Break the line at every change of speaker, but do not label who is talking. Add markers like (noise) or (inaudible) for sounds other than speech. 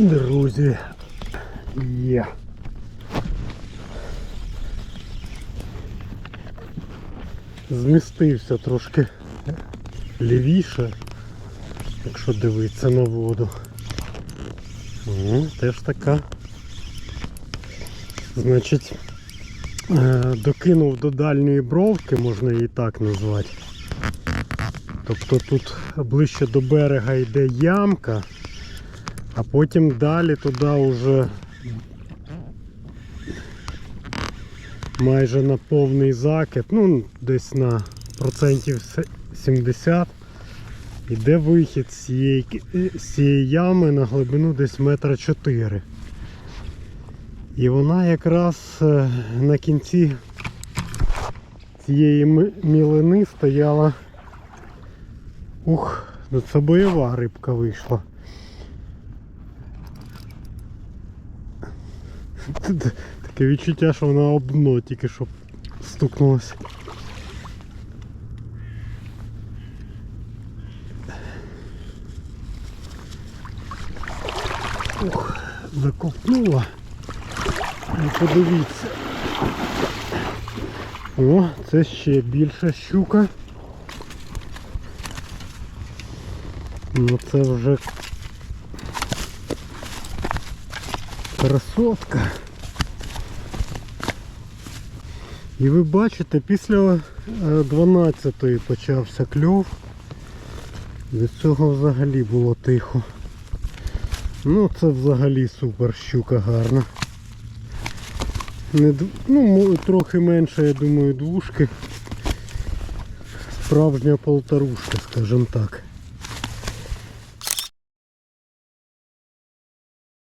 Друзі. Є. Змістився трошки лівіше, якщо дивитися на воду. О, теж така. Значить, е, докинув до дальньої бровки, можна її так назвати. Тобто тут ближче до берега йде ямка, а потім далі туди вже майже на повний закид, ну десь на процентів 70 іде вихід з цієї, е, з цієї ями на глибину десь метра 4. І вона якраз е, на кінці цієї мілини стояла. Ух, ну це бойова рибка вийшла. (laughs) Таке відчуття, що вона об дно тільки що стукнулася. Ух, заковтнула. Ну, подивіться. О, це ще більша щука. Ну це вже красотка. І ви бачите, після е, 12-ї почався кльов. Від цього взагалі було тихо. Ну це взагалі супер щука гарна. Не, ну, трохи менше, я думаю, двушки. Справжня полторушка, скажімо так.